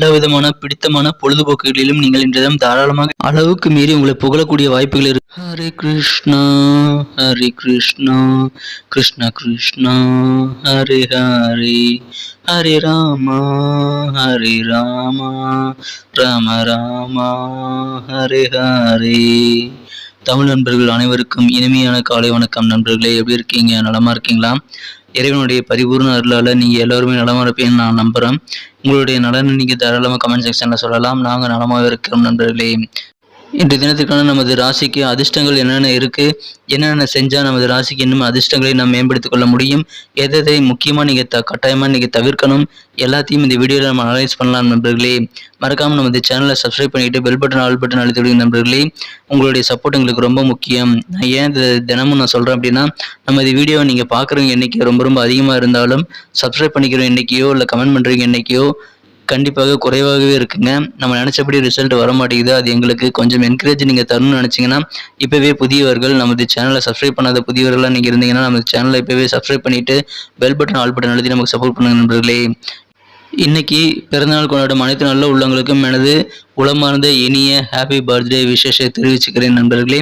எல்லா விதமான பிடித்தமான பொழுதுபோக்குகளிலும் நீங்கள் இன்றைய தாராளமாக அளவுக்கு மீறி உங்களை புகழக்கூடிய வாய்ப்புகள் இருக்கு ஹரே கிருஷ்ணா ஹரே கிருஷ்ணா கிருஷ்ணா கிருஷ்ணா ஹரே ஹரே ஹரே ராமா ஹரே ராமா ராம ராமா ஹரே ஹரே. தமிழ் நண்பர்கள் அனைவருக்கும் இனிமையான காலை வணக்கம் நண்பர்களே எப்படி இருக்கீங்க? நலமா இருக்கீங்களா? இறைவனுடைய பரிபூர்ண அருளால் நீங்கள் எல்லோருமே நலமாக இருப்பீங்கன்னு நான் நம்புகிறேன் உங்களுடைய நலனை நீங்கள் தாராளமாக கமெண்ட் செக்ஷனில் சொல்லலாம். நாங்கள் நலமாக இருக்கிறோம் நண்பர்களே. இன்று தினத்திற்கான நமது ராசிக்கு அதிர்ஷ்டங்கள் என்னென்ன இருக்குது என்னென்ன செஞ்சால் நமது ராசிக்கு இன்னும் அதிர்ஷ்டங்களை நாம் மேம்படுத்திக் கொள்ள முடியும் எதை முக்கியமாக நீங்கள் த கட்டாயமாக நீங்கள் தவிர்க்கணும் எல்லாத்தையும் இந்த வீடியோவில் நம்ம அனலைஸ் பண்ணலாம் நண்பர்களே. மறக்காமல் நமது சேனலை சப்ஸ்கிரைப் பண்ணிட்டு பெல் பட்டன் ஆல் பட்டன் அழுத்தி விடுங்க நண்பர்களே. உங்களுடைய சப்போர்ட் எங்களுக்கு ரொம்ப முக்கியம். நான் ஏன் இது தினமும் நான் சொல்கிறேன் அப்படின்னா நமது வீடியோவை நீங்கள் பார்க்குறவங்க என்றைக்கு ரொம்ப ரொம்ப அதிகமாக இருந்தாலும் சப்ஸ்கிரைப் பண்ணிக்கிறோம் என்றைக்கையோ இல்லை கமெண்ட் பண்ணுறீங்க என்னைக்கையோ கண்டிப்பாக குறைவாகவே இருக்குங்க. நம்ம நினச்சபடி ரிசல்ட் வர மாட்டேங்குது அது எங்களுக்கு கொஞ்சம் என்கரேஜ் நீங்கள் தரணும்னு நினச்சிங்கன்னா இப்போவே புதியவர்கள் நமது சேனலை சப்ஸ்கிரைப் பண்ணாத புதியவர்களாக நீங்கள் இருந்தீங்கன்னா நமது சேனலை இப்போவே சப்ஸ்கிரைப் பண்ணிவிட்டு பெல் பட்டன் ஆல் பட்டன் எழுதி நமக்கு சப்போர்ட் பண்ணுங்க நண்பர்களே. இன்னைக்கு பிறந்தநாள் கொண்டாடும் அனைத்து நல்ல உள்ளவங்களுக்கும் எனது உளமார்ந்த இனிய ஹாப்பி பர்த்டே விசேஷத்தை தெரிவிச்சுக்கிறேன் நண்பர்களே.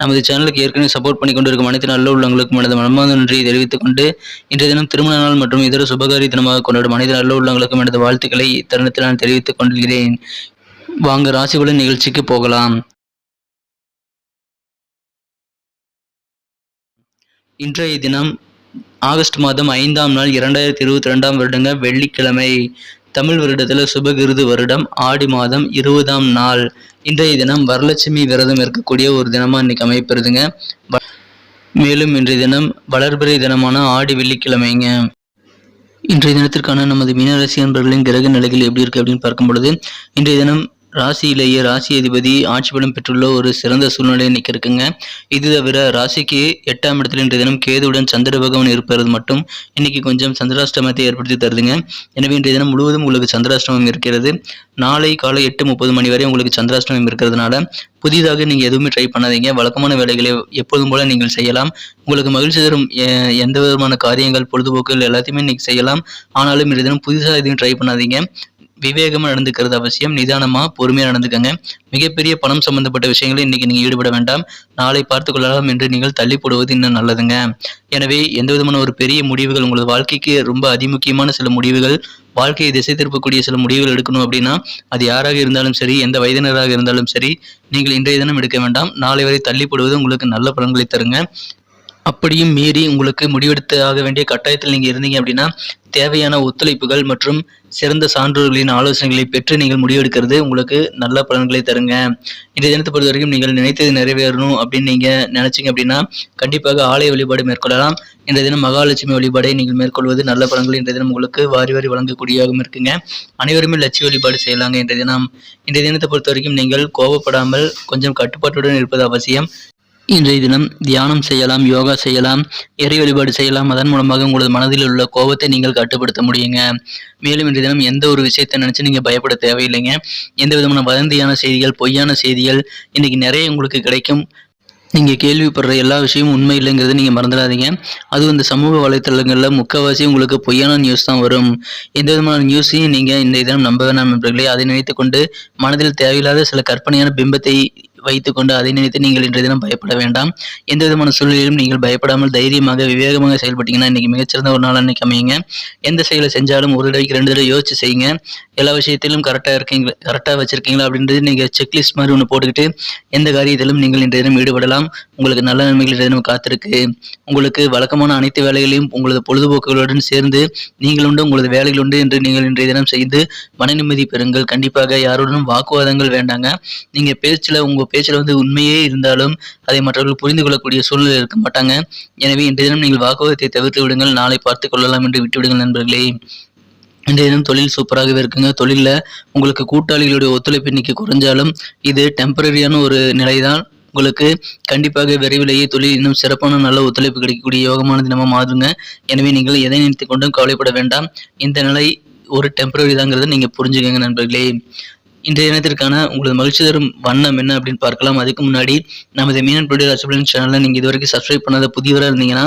நமது சேனலுக்கு ஏற்கனவே சப்போர்ட் பண்ணி கொண்டிருக்கும் அனைத்து நல்ல உள்ளவங்களுக்கும் எனது மனமார்ந்த நன்றியை தெரிவித்துக் கொண்டு இன்றைய தினம் திருமண நாள் மற்றும் இதர சுபகாரி தினமாக கொண்டாடும் அனைத்து நல்ல உள்ளவங்களுக்கும் எனது வாழ்த்துக்களை இத்தருணத்தில் நான் தெரிவித்துக் கொள்கிறேன். வாங்க ராசிபலன் நிகழ்ச்சிக்கு போகலாம். இன்றைய தினம் ஆகஸ்ட் மாதம் ஐந்தாம் நாள் இரண்டாயிரத்தி இருபத்தி ரெண்டாம் வருடங்க வெள்ளிக்கிழமை. தமிழ் வருடத்தில் சுபகிருது வருடம். ஆடி மாதம் இருபதாம் நாள். இன்றைய தினம் வரலட்சுமி விரதம் இருக்கக்கூடிய ஒரு தினமாக இன்னைக்கு அமைப்பிருதுங்க மேலும் இன்றைய தினம் வளர்பிறை தினமான ஆடி வெள்ளிக்கிழமைங்க. இன்றைய தினத்திற்கான நமது மீனராசி நண்பர்களின் கிரக நிலைகள் எப்படி இருக்கு அப்படின்னு பார்க்கும் பொழுது இன்றைய தினம் ராசியிலேயே ராசி அதிபதி ஆட்சி பலம் பெற்றுள்ள ஒரு சிறந்த சூழ்நிலை நிற்க இருக்குங்க இது தவிர ராசிக்கு எட்டாம் இடத்துல இன்றைய தினம் கேதுவுடன் சந்திர பகவான் இருப்பது மட்டும் இன்னைக்கு கொஞ்சம் சந்திராஷ்டமத்தை ஏற்படுத்தி தருதுங்க. எனவே இன்றைய தினம் முழுவதும் உங்களுக்கு சந்திராஷ்டமம் இருக்கிறது. நாளை காலை எட்டு முப்பது மணி வரை உங்களுக்கு சந்திராஷ்டமம் இருக்கிறதுனால புதிதாக நீங்கள் எதுவுமே ட்ரை பண்ணாதீங்க. வழக்கமான வேலைகளை எப்போதும் போல நீங்கள் செய்யலாம். உங்களுக்கு மகிழ்ச்சி தரும் எந்த விதமான காரியங்கள் பொழுதுபோக்குகள் எல்லாத்தையுமே நீங்கள் செய்யலாம். ஆனாலும் இன்றைய தினம் புதுசாக எதுவும் ட்ரை பண்ணாதீங்க. விவேகமாக நடந்துக்கிறது அவசியம் நிதானமாக பொறுமையாக நடந்துக்கங்க. மிகப்பெரிய பணம் சம்பந்தப்பட்ட விஷயங்களை இன்னைக்கு நீங்கள் ஈடுபட வேண்டாம். நாளை பார்த்து கொள்ளலாம் என்று நீங்கள் தள்ளி போடுவது இன்னும் நல்லதுங்க. எனவே எந்த விதமான ஒரு பெரிய முடிவுகள் உங்களது வாழ்க்கைக்கு ரொம்ப அதிமுக்கியமான சில முடிவுகள் வாழ்க்கையை திசை திருப்பக்கூடிய சில முடிவுகள் எடுக்கணும் அப்படின்னா அது யாராக இருந்தாலும் சரி எந்த வயதினராக இருந்தாலும் சரி நீங்கள் இன்றைய தினம் எடுக்க வேண்டாம். நாளை வரை தள்ளி போடுவது உங்களுக்கு நல்ல பலன்களை தருங்க. அப்படியும் மீறி உங்களுக்கு முடிவெடுத்து ஆக வேண்டிய கட்டாயத்தில் நீங்கள் இருந்தீங்க அப்படின்னா தேவையான ஒத்துழைப்புகள் மற்றும் சிறந்த சான்றோர்களின் ஆலோசனைகளை பெற்று நீங்கள் முடிவெடுக்கிறது உங்களுக்கு நல்ல பலன்களை தருங்க. இன்றைய தினத்தை பொறுத்த வரைக்கும் நீங்கள் நினைத்தது நிறைவேறணும் அப்படின்னு நீங்கள் நினைச்சிங்க அப்படின்னா கண்டிப்பாக ஆலய வழிபாடு மேற்கொள்ளலாம். இன்றைய தினம் மகாலட்சுமி வழிபாடை நீங்கள் மேற்கொள்வது நல்ல பலன்கள் இன்றைய தினம் உங்களுக்கு வாரி வாரி வழங்கக்கூடியதாகவும் இருக்குங்க. அனைவருமே லட்சிய வழிபாடு செய்யலாங்க இன்றைய தினம். இன்றைய தினத்தை பொறுத்த வரைக்கும் நீங்கள் கோபப்படாமல் கொஞ்சம் கட்டுப்பாட்டுடன் இருப்பது அவசியம். இன்றைய தினம் தியானம் செய்யலாம் யோகா செய்யலாம் இறை வழிபாடு செய்யலாம். அதன் மூலமாக உங்களது மனதில் உள்ள கோபத்தை நீங்கள் கட்டுப்படுத்த முடியுங்க. மேலும் இன்றைய தினம் எந்த ஒரு விஷயத்தை நினச்சி நீங்கள் பயப்பட தேவையில்லைங்க. எந்த விதமான வதந்தியான செய்திகள் பொய்யான செய்திகள் இன்னைக்கு நிறைய உங்களுக்கு கிடைக்கும். நீங்கள் கேள்விப்படுற எல்லா விஷயமும் உண்மை இல்லைங்கிறத நீங்கள் மறந்துடாதீங்க. அதுவும் இந்த சமூக வலைத்தளங்களில் முக்கவாசி உங்களுக்கு பொய்யான நியூஸ் தான் வரும். எந்த விதமான நியூஸையும் நீங்கள் இந்த தினம் நம்ப வேணாம் நண்பர்களே. அதை நினைத்து கொண்டு மனதில் தேவையில்லாத சில கற்பனையான பிம்பத்தை வைத்துக்கொண்டு அதை நினைத்து நீங்கள் இன்றைய தினம் பயப்பட வேண்டாம். எந்த விதமான சூழ்நிலையிலும் நீங்கள் பயப்படாமல் தைரியமாக விவேகமாக செயல்பட்டீங்கன்னா இன்னைக்கு மிகச்சிறந்த ஒரு நாள் அன்னைக்கு அமையுங்க. எந்த செயலை செஞ்சாலும் ஒரு தடவைக்கு ரெண்டு தடவை யோசிச்சு செய்யுங்க. எல்லா விஷயத்திலும் கரெக்டாக இருக்கீங்க கரெக்டாக வச்சிருக்கீங்களா அப்படின்றது நீங்கள் செக்லிஸ்ட் மாதிரி ஒன்று போட்டுக்கிட்டு எந்த காரியத்திலும் நீங்கள் இன்றைய தினம் ஈடுபடலாம். உங்களுக்கு நல்ல நன்மைகள் இன்றைய தினம் காத்திருக்கு. உங்களுக்கு வழக்கமான அனைத்து வேலைகளையும் உங்களது பொழுதுபோக்குகளுடன் சேர்ந்து நீங்கள் உண்டு உங்களது வேலைகள் உண்டு என்று நீங்கள் இன்றைய தினம் செய்து மன நிம்மதி பெறுங்கள். கண்டிப்பாக யாருடனும் வாக்குவாதங்கள் வேண்டாங்க. நீங்கள் பேச்சில் உங்கள் பேச்சில் வந்து உண்மையே இருந்தாலும் அதை மற்றவர்கள் புரிந்து கொள்ளக்கூடிய சூழ்நிலை இருக்க மாட்டாங்க. எனவே இன்றைய தினம் நீங்கள் வாக்குவாதத்தை தவிர்த்து விடுங்கள். நாளை பார்த்து கொள்ளலாம் என்று விட்டுவிடுங்கள் நண்பர்களே. இன்றைய தினம் தொழில் சூப்பராகவே இருக்குங்க. தொழிலில் உங்களுக்கு கூட்டாளிகளுடைய ஒத்துழைப்பு இன்னைக்கு குறைஞ்சாலும் இது டெம்பரரியான ஒரு நிலைதான். உங்களுக்கு கண்டிப்பாக விரைவிலேயே தொழில் இன்னும் சிறப்பான நல்ல ஒத்துழைப்பு கிடைக்கக்கூடிய யோகமான தினமாக மாறுங்க. எனவே நீங்கள் எதை நினைத்து கொண்டும் கவலைப்பட வேண்டாம். இந்த நிலை ஒரு டெம்பரரி தாங்கிறத நீங்கள் புரிஞ்சுக்கங்க நண்பர்களே. இன்றைய தினத்திற்கான உங்களது மகிழ்ச்சி தரும் வண்ணம் என்ன அப்படின்னு பார்க்கலாம். அதுக்கு முன்னாடி நமது மீனன் டுடே ரசபலன் சேனலை நீங்கள் இதுவரைக்கும் சப்ஸ்கிரைப் பண்ணாத புதியவராக இருந்தீங்கன்னா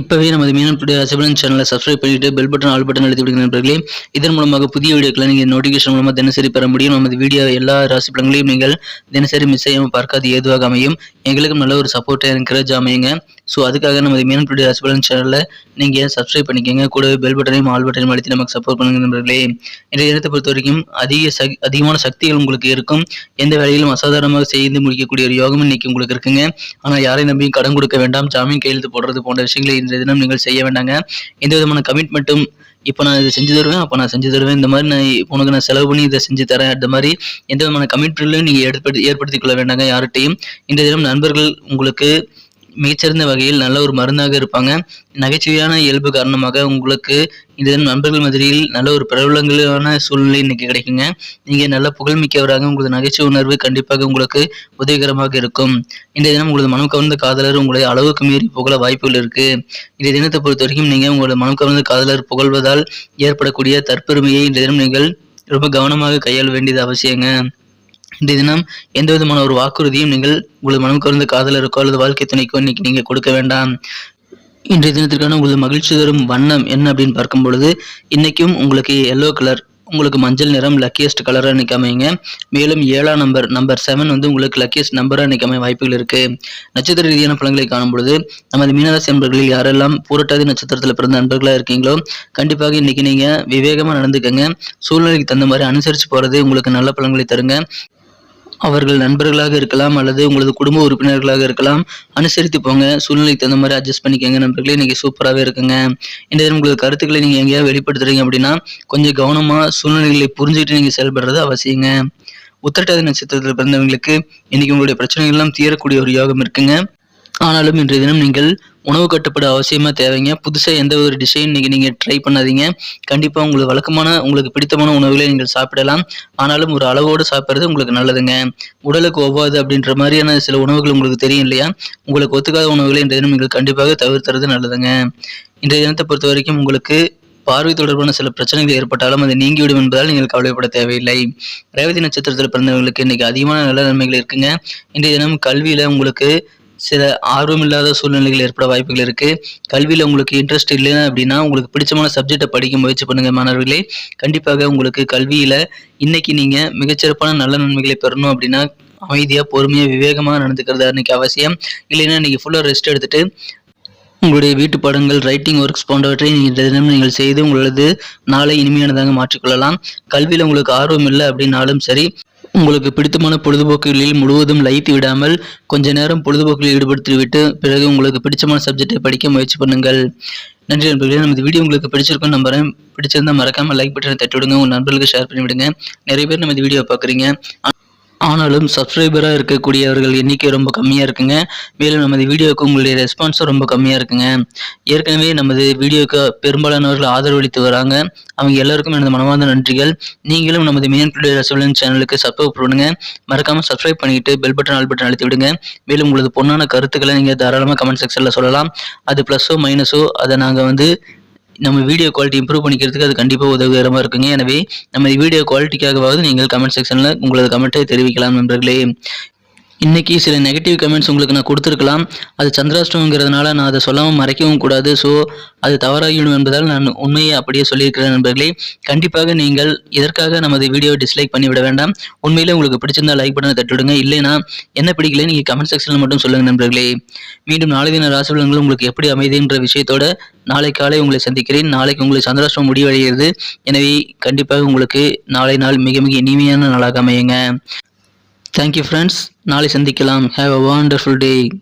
இப்போவே நமது மீனம் டுடே சேனலை சப்ஸ்கிரைப் பண்ணிட்டு பெல் பட்டன் ஆல் பட்டன் அழுத்தி விடுங்க நண்பர்களே. இதன் மூலமாக புதிய வீடியோக்களை நீங்கள் நோட்டிஃபிகேஷன் மூலமாக தினசரி பெற முடியும். நமது வீடியோ எல்லா ராசி பலன்களையும் நீங்கள் தினசரி மிஸ் செய்யாமல் பார்க்காது ஏதுவாக அமையும். எங்களுக்கும் நல்ல ஒரு சப்போர்ட்டாக என்கரேஜ் அமையுங்க. ஸோ அதுக்காக நமது மீனம் டுடே சேனலை சேனலில் நீங்கள் சப்ஸ்கிரைப் பண்ணிக்கோங்க. கூடவே பெல் பட்டனையும் ஆல் பட்டனையும் அழுத்தி நமக்கு சப்போர்ட் பண்ணுங்க நண்பர்களே. இன்றைய தினத்தை பொறுத்த வரைக்கும் அதிக சக் அதிகமான சக்திகள் உங்களுக்கு இருக்கும். எந்த வேலையிலும் அசாதாரணமாக செய்து முடிக்கக்கூடிய ஒரு யோகம் இன்னைக்கு உங்களுக்கு இருக்குங்க. ஆனால் யாரையும் நம்பியும் கடன் கொடுக்க வேண்டாம். ஜாமீன் கையெழுத்து போடுறது போன்ற விஷயங்களை இன்றைய தினம் நீங்கள் செய்ய வேண்டாங்க. எந்த விதமான கமிட்மெண்ட்டும் இப்போ நான் இதை செஞ்சு தருவேன் அப்போ நான் செஞ்சு தருவேன். இந்த மாதிரி நான் உனக்கு நான் செலவு பண்ணி இதை செஞ்சு தரேன் அந்த மாதிரி எந்த விதமான கமிட்மெண்ட்லையும் நீங்கள் ஏற்படுத்தி ஏற்படுத்திக் கொள்ள வேண்டாங்க யார்கிட்டையும். இந்த தினம் நண்பர்கள் உங்களுக்கு மிகச்சிறந்த வகையில் நல்ல ஒரு மருந்தாக இருப்பாங்க. நகைச்சுவையான இயல்பு காரணமாக உங்களுக்கு இந்த நண்பர்கள் மதுரையில் நல்ல ஒரு பிரபலங்களான சூழ்நிலை இன்னைக்கு கிடைக்குங்க. நீங்கள் நல்ல புகழ்மிக்கவராக உங்களது நகைச்சுவை உணர்வு கண்டிப்பாக உங்களுக்கு உதவிகரமாக இருக்கும். இந்த தினம் உங்களது மனம் கவர்ந்த காதலர் உங்களை அளவுக்கு மீறி புகழ வாய்ப்புகள் இருக்கு. இந்த தினத்தை பொறுத்த வரைக்கும் நீங்கள் உங்களது மனம் கவர்ந்த காதலர் புகழ்வதால் ஏற்படக்கூடிய தற்பெருமையை இந்த தினம் நீங்கள் ரொம்ப கவனமாக கையாள வேண்டியது அவசியங்க. இந்த தினம் எந்த விதமான ஒரு வாக்குறுதியும் நீங்கள் உங்களது மனம் குறைந்த காதலருக்கோ அல்லது வாழ்க்கை துணைக்கோ இன்னைக்கு நீங்கள் கொடுக்க வேண்டாம். இன்றைய தினத்திற்கான உங்களது மகிழ்ச்சி தரும் வண்ணம் என்ன அப்படின்னு பார்க்கும் பொழுது இன்னைக்கும் உங்களுக்கு எல்லோ கலர் உங்களுக்கு மஞ்சள் நிறம் லக்கியஸ்ட் கலராக இன்னைக்கு அமையுங்க. மேலும் ஏழாம் நம்பர் நம்பர் செவன் வந்து உங்களுக்கு லக்கியஸ்ட் நம்பராக இன்னைக்கு அமைய வாய்ப்புகள் இருக்கு. நட்சத்திர ரீதியான பலன்களை காணும் பொழுது நமது மீனராசி நண்பர்களில் யாரெல்லாம் பூரட்டாதி நட்சத்திரத்தில் பிறந்த நண்பர்களாக இருக்கீங்களோ கண்டிப்பாக இன்னைக்கு நீங்கள் விவேகமாக நடந்துக்கங்க. சூழ்நிலைக்கு தகுந்த மாதிரி அனுசரித்து போகிறது உங்களுக்கு நல்ல பலன்களை தருங்க. அவர்கள் நண்பர்களாக இருக்கலாம் அல்லது உங்களது குடும்ப உறுப்பினர்களாக இருக்கலாம் அனுசரித்து போங்க. சூழ்நிலைக்கு தகுந்த மாதிரி அட்ஜஸ்ட் பண்ணிக்கோங்க நண்பர்களே. இன்றைக்கி சூப்பராகவே இருக்குங்க. இந்த தினம் உங்களது கருத்துக்களை நீங்கள் எங்கேயாவது வெளிப்படுத்துறீங்க அப்படின்னா கொஞ்சம் கவனமாக சூழ்நிலைகளை புரிஞ்சுக்கிட்டு நீங்கள் செயல்படுறது அவசியங்க. உத்திரட்டாதி நட்சத்திரத்தில் பிறந்தவங்களுக்கு இன்னைக்கு உங்களுடைய பிரச்சனைகள்லாம் தீரக்கூடிய ஒரு யோகம் இருக்குங்க. ஆனாலும் இன்றைய தினம் நீங்கள் உணவு கட்டுப்பாடு அவசியமாக தேவைங்க. புதுசாக எந்த ஒரு டிசைன் இன்னைக்கு நீங்கள் ட்ரை பண்ணாதீங்க. கண்டிப்பாக உங்களுக்கு வழக்கமான உங்களுக்கு பிடித்தமான உணவுகளை நீங்கள் சாப்பிடலாம். ஆனாலும் ஒரு அளவோடு சாப்பிட்றது உங்களுக்கு நல்லதுங்க. உடலுக்கு ஒவ்வாது அப்படின்ற மாதிரியான சில உணவுகள் உங்களுக்கு தெரியும் இல்லையா? உங்களுக்கு ஒத்துக்காத உணவுகளை இன்றைய தினம் நீங்கள் கண்டிப்பாக தவிர்த்துறது நல்லதுங்க. இன்றைய தினத்தை பொறுத்த வரைக்கும் உங்களுக்கு பார்வை தொடர்பான சில பிரச்சனைகள் ஏற்பட்டாலும் அது நீங்கிவிடும் என்பதால் நீங்கள் கவலைப்பட தேவையில்லை. ரேவதி நட்சத்திரத்தில் பிறந்தவர்களுக்கு இன்னைக்கு அதிகமான நல்ல நன்மைகள் இருக்குங்க. இன்றைய தினம் கல்வியில் உங்களுக்கு சில ஆர்வமில்லாத சூழ்நிலைகள் ஏற்பட வாய்ப்புகள் இருக்குது கல்வியில் உங்களுக்கு இன்ட்ரெஸ்ட் இல்லை அப்படின்னா உங்களுக்கு பிடிச்சமான சப்ஜெக்டை படிக்க முயற்சி பண்ணுங்கள் மாணவர்களே. கண்டிப்பாக உங்களுக்கு கல்வியில் இன்றைக்கி நீங்கள் மிகச்சிறப்பான நல்ல நன்மைகளை பெறணும் அப்படின்னா அமைதியாக பொறுமையாக விவேகமாக நடந்துக்கிறது அன்றைக்கி அவசியம். இல்லைன்னா இன்றைக்கி ஃபுல்லாக ரெஸ்ட் எடுத்துட்டு உங்களுடைய வீட்டு படங்கள் ரைட்டிங் ஒர்க்ஸ் போன்றவற்றை இந்த தினம் நீங்கள் செய்து உங்களது நாளை இனிமையானதாக மாற்றிக்கொள்ளலாம். கல்வியில் உங்களுக்கு ஆர்வம் இல்லை அப்படின்னாலும் சரி உங்களுக்கு பிடித்தமான பொழுதுபோக்குகளில் முழுவதும் லைத்து விடாமல் கொஞ்ச நேரம் பொழுதுபோக்கில் ஈடுபடுத்தி விட்டு பிறகு உங்களுக்கு பிடிச்சமான சப்ஜெக்டை படிக்க முயற்சி பண்ணுங்கள். நன்றி நண்பர்களே நமது வீடியோ உங்களுக்கு பிடிச்சிருக்கும் நம்புறேன். பிடிச்சிருந்தா மறக்காம லைக் பட்டனை தட்டி விடுங்க உங்கள் நண்பர்களுக்கு ஷேர் பண்ணி விடுங்க நிறைய பேர் நமது வீடியோ பார்க்குறீங்க. ஆனாலும் சப்ஸ்கிரைபராக இருக்கக்கூடியவர்கள் எண்ணிக்கை ரொம்ப கம்மியாக இருக்குங்க. மேலும் நமது வீடியோவுக்கு உங்களுடைய ரெஸ்பான்ஸும் ரொம்ப கம்மியாக இருக்குங்க. ஏற்கனவே நமது வீடியோவுக்கு பெரும்பாலானவர்கள் ஆதரவளித்து வராங்க. அவங்க எல்லாருக்கும் எனது மனமார்ந்த நன்றிகள். நீங்களும் நமது மீன் பிள்ளை ரசவலன் சேனலுக்கு சப்ஸ்கிரைப் பண்ணுங்க மறக்காமல் சப்ஸ்கிரைப் பண்ணிட்டு பெல் பட்டன் ஆல் பட்டன் அழுத்தி விடுங்க. மேலும் உங்களது பொண்ணான கருத்துக்களை நீங்கள் தாராளமாக கமெண்ட் செக்ஷனில் சொல்லலாம். அது ப்ளஸ்ஸோ மைனஸோ அதை நாங்கள் வந்து நம்ம வீடியோ குவாலிட்டி இம்ப்ரூவ் பண்ணிக்கிறதுக்கு அது கண்டிப்பாக உதவிகரமாக இருக்குங்க. எனவே நம்ம வீடியோ குவாலிட்டிக்காகவாவது நீங்கள் கமெண்ட் செக்ஷனில் உங்களது கமெண்ட்டை தெரிவிக்கலாம் நண்பர்களே. இன்றைக்கி சில நெகட்டிவ் கமெண்ட்ஸ் உங்களுக்கு நான் கொடுத்துருக்கலாம். அது சந்திராஷ்டமங்கிறதுனால நான் அதை சொல்லாமல் மறைக்கவும் கூடாது. ஸோ அது தவறாகிவிடும் என்பதால் நான் உண்மையை அப்படியே சொல்லியிருக்கிறேன் நண்பர்களே. கண்டிப்பாக நீங்கள் இதற்காக நமது வீடியோ டிஸ்லைக் பண்ணி விட வேண்டாம்? உண்மையிலே உங்களுக்கு பிடிச்சிருந்தா லைக் பண்ண தட்டுவிடுங்க. இல்லைனா என்ன பிடிக்கல நீங்கள் கமெண்ட் செக்ஷனில் மட்டும் சொல்லுங்கள் நண்பர்களே. மீண்டும் நாளை தின ராசிபலன்கள் உங்களுக்கு எப்படி அமைதின்ற விஷயத்தோட நாளை காலை உங்களை சந்திக்கிறேன். நாளைக்கு உங்களுக்கு சந்திராஷ்டிரம் முடிவடைகிறது. எனவே கண்டிப்பாக உங்களுக்கு நாளை நாள் மிக மிக இனிமையான நாளாக அமையுங்க. தேங்க்யூ ஃப்ரெண்ட்ஸ் நாளை சந்திக்கலாம். Have a wonderful day